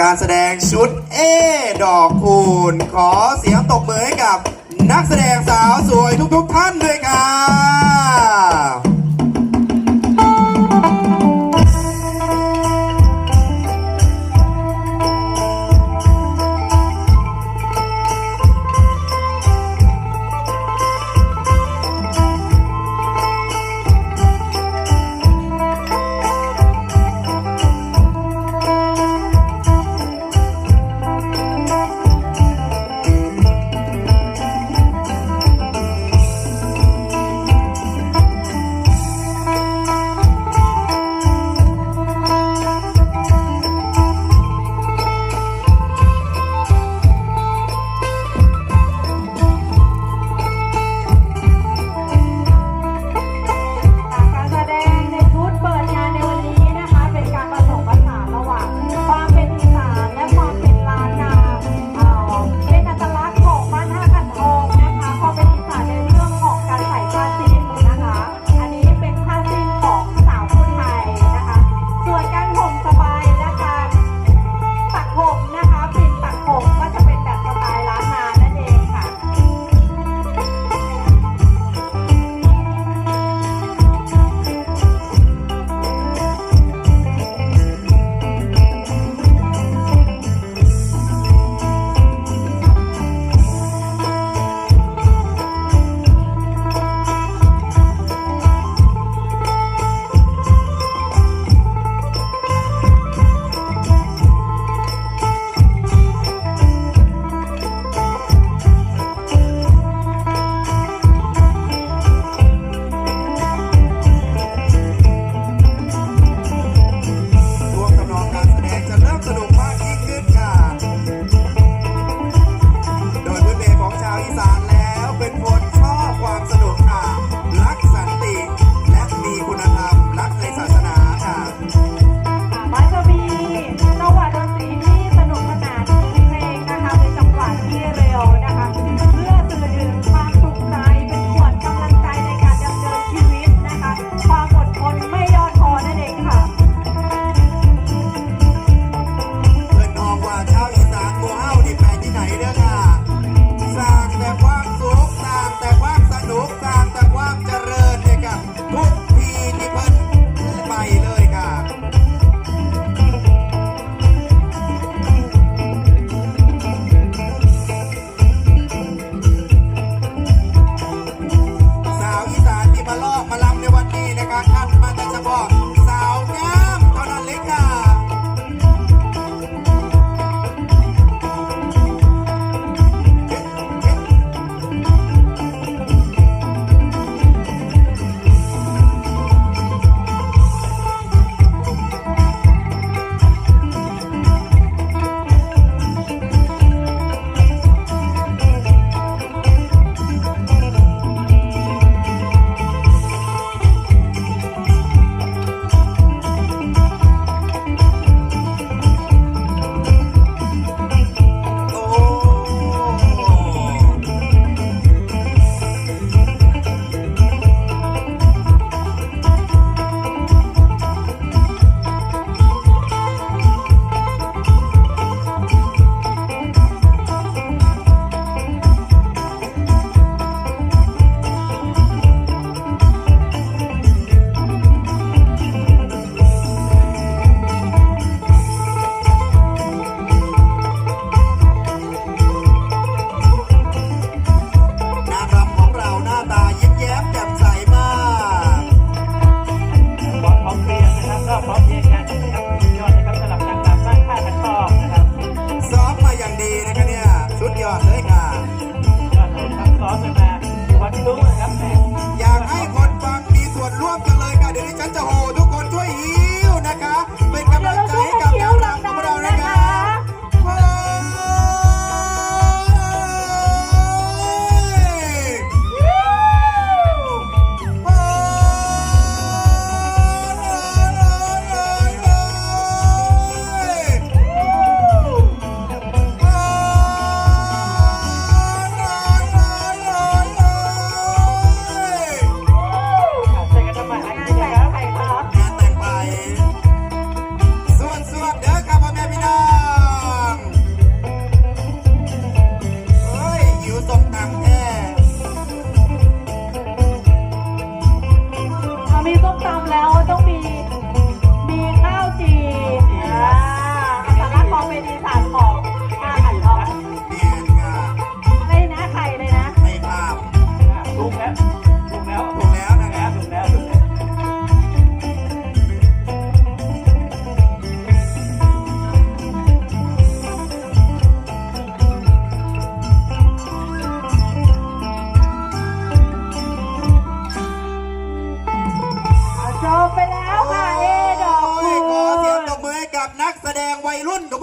การแสดงชุดเอดอกคูณ ขอเสียงตบมือให้กับนักแสดงสาวสวยทุกๆท่านด้วยครับ แดงวัยรุ่น